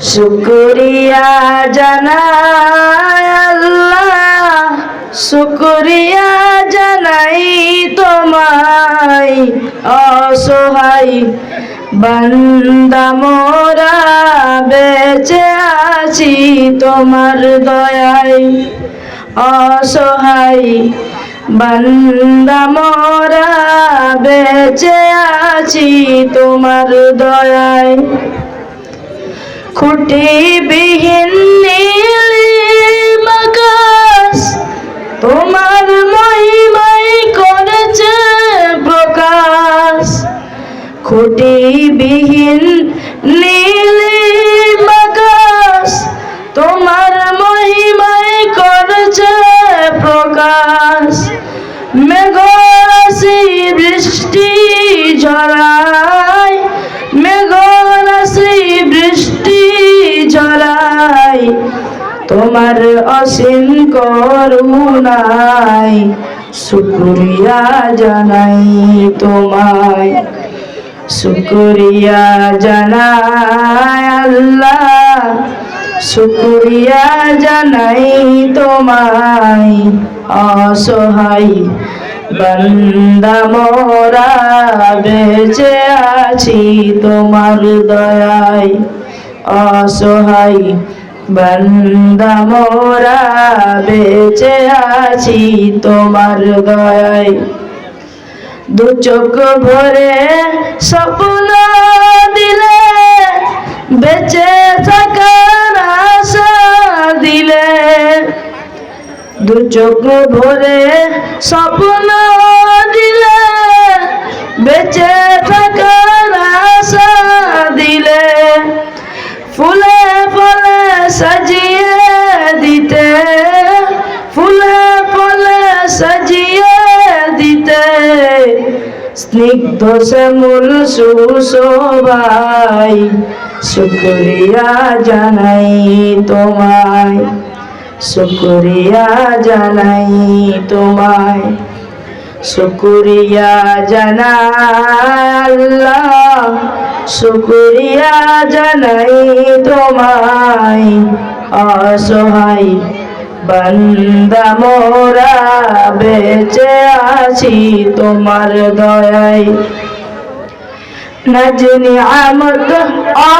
শুক্রিয়া জানাই আল্লাহ, শুক্রিয়া জানাই তোমায়, অসহায় বান্দা মোরা, বেঁচে আছি তোমার দয়ায়। অসহায় বান্দা মোরা, বেঁচে আছি তোমার দয়ায়। খুঁটি বিহীন নীল আকাশ তোমার মহিমাই করেছে প্রকাশ। খুঁটি বিহীন নীল আকাশ তোমার মহিমাই করেছে প্রকাশ। মেঘরাশি বৃষ্টি ঝরায় তোমার অসীম করুণাই শুক্রিয়া জানাই তোমায়। শুক্রিয়া জানাই আল্লাহ, শুক্রিয়া জানাই তোমায়। অসহায় বন্দা মোরা বেঁচে আছি তোমার দয়ায়। অসহায় বন্দা মোরা বেঁচে আছি তোমার দয়ায়। দু চোখ ভরে স্বপ্ন দিলে, বেঁচে থাকার দিলে। দু চোখ ভরে স্বপ্ন দিলে, বেঁচে থাকার সাজিয়ে দিতে, ফুলে ফলে সাজিয়ে দিতে। স্নিগ্ধ শ্যামল সুশোভাই, শুক্রিয়া জানাই তোমায়, শুক্রিয়া জানাই তোমায়, শুক্রিয়া জানাই আল্লাহ। শুক্রিয়া জানাই তোমায়, অসহায় বন্দা মোরা, বেঁচে আছি তোমার দয়ায়। নজনি আমত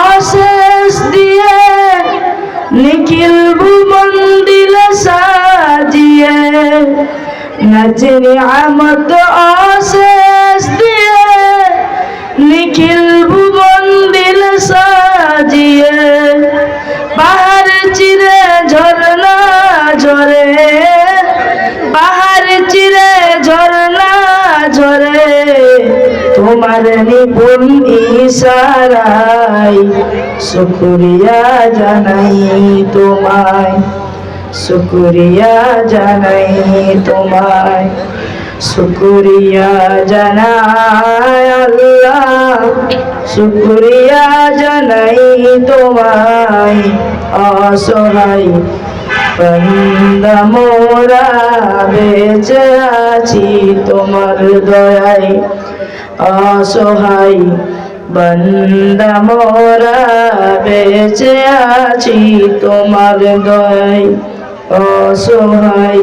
অশেষ দিয়ে, নিখিল ভুবন দিল সাজিয়ে। নজনি আমত অশেষ দিয়ে, নিখিল তোমার নিপুণ ইশারায় শুক্রিয়া জানাই তোমায়, শুক্রিয়া জানাই তোমায়, শুক্রিয়া জানাই আল্লাহ, শুক্রিয়া জানাই তোমায়, অসহায় বন্দা মোরা বেঁচে আছি তোমার দয়ায়। অসহায় বন্দা মোরা বেঁচে আছি তোমার দয়ায়। অসহায়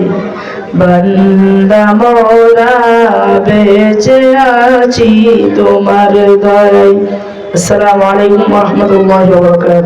বন্দা মোরা বেঁচে আছি তোমার দয়ায়। আসসালামু আলাইকুম রহমতুল্লাহ বরকাত